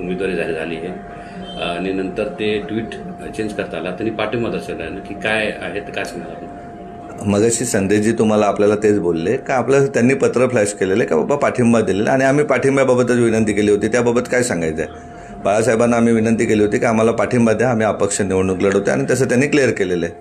उमेदवारी जाहीर झाली आहे. आणि नंतर ते ट्विट चेंज करता आला. त्यांनी पाठिंबा दर्शवला. आहे की काय आहे ते काय सांगणार आपण? मगाशी संदेशजी तुम्हाला आपल्याला तेच बोलले का आपल्याला त्यांनी पत्र फ्लॅश केलेलं का बाबा पाठिंबा दिलेला? आणि आम्ही पाठिंब्याबाबतच विनंती केली होती. त्याबाबत काय सांगायचं आहे बाळासाहेबांना आम्ही विनंती केली होती की आम्हाला पाठिंबा द्या आम्ही अपक्ष निवडणूक लढवते आणि तसं त्यांनी क्लिअर केलेलं आहे.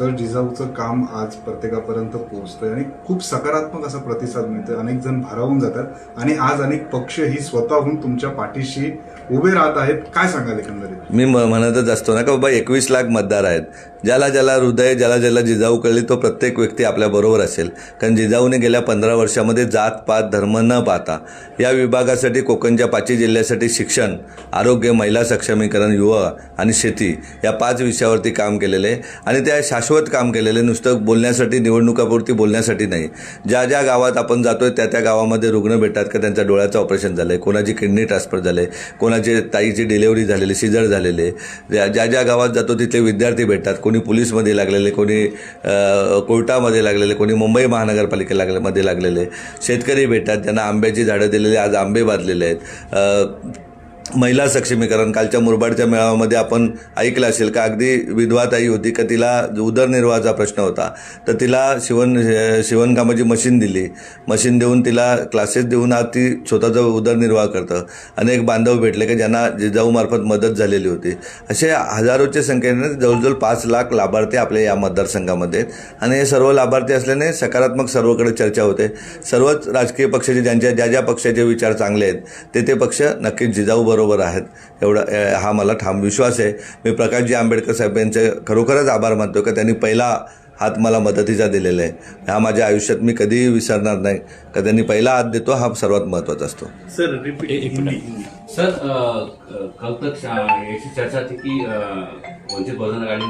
सर जिजाऊचं काम आज प्रत्येकापर्यंत पोहोचतंय आणि खूप सकारात्मक असा प्रतिसाद मिळतोय. अनेक जण भारावून जातात आणि आज अनेक पक्ष ही स्वतःहून तुमच्या पाठीशी उभे राहत आहेत. काय सांगाल एकंदरीत? मी म्हणतच असतो ना का बाबा एकवीस लाख मतदार आहेत. ज्याला ज्याला हृदय ज्याला ज्याला जिजाऊ कळली तो प्रत्येक व्यक्ती आपल्याबरोबर असेल. कारण जिजाऊने गेल्या पंधरा वर्षामध्ये जात पात धर्म न पाहता या विभागासाठी कोकणच्या पाचही जिल्ह्यासाठी शिक्षण आरोग्य महिला सक्षमीकरण युवा आणि शेती या पाच विषयावरती काम केलेले. आहे आणि त्या शाश्वत काम केलेले नुसतं बोलण्यासाठी निवडणुकापुरती बोलण्यासाठी नाही. ज्या ज्या गावात आपण जातो आहे त्या त्या गावामध्ये रुग्ण भेटतात का त्यांच्या डोळ्याचं ऑपरेशन झालं आहे कोणाची किडनी ट्रान्सफर झाले कोणाची ताईची डिलेवरी झालेली सिजर झालेले. ज्या ज्या ज्या गावात जातो तिथले विद्यार्थी भेटतात कोणी पोलीसमध्ये लागलेले कोणी कोर्टामध्ये लागलेले कोणी मुंबई महानगरपालिके लागले मध्ये लागलेले. शेतकरी भेटतात त्यांना आंब्याची झाडं दिलेली आज आंबे बांधलेले आहेत. महिला सक्षमीकरण कालच्या मुरबाडच्या मेळाव्यामध्ये आपण ऐकलं असेल का? अगदी विधवाताई होती का? तिला उदरनिर्वाहाचा प्रश्न होता. तर तिला शिवण शिवणकामाची मशीन दिली. मशीन देऊन तिला क्लासेस देऊन आज ती स्वतःचा उदरनिर्वाह करतं. अनेक बांधव भेटले की ज्यांना जिजाऊमार्फत मदत झालेली होती. असे हजारोच्या संख्येने जवळजवळ पाच लाख लाभार्थी आपल्या या मतदारसंघामध्ये आणि हे सर्व लाभार्थी असल्याने सकारात्मक सर्वकडे चर्चा होते. सर्वच राजकीय पक्षाचे ज्यांच्या ज्या ज्या पक्षाचे विचार चांगले आहेत ते ते पक्ष नक्कीच जिजाऊ बरोबर आहेत. एवढा हा मला ठाम विश्वास आहे. मी प्रकाशजी आंबेडकर साहेब यांचे खरोखरच आभार मानतो की त्यांनी पहिला हात मला मदतीचा दिलेला आहे. हा माझ्या आयुष्यात मी कधीही विसरणार नाही. का त्यांनी पहिला हात देतो हा सर्वात महत्त्वाचा असतो. सर रिपीट सर कल तक ऐसी चर्चा थी कि अ, वंचित बहुजन आघाड़ी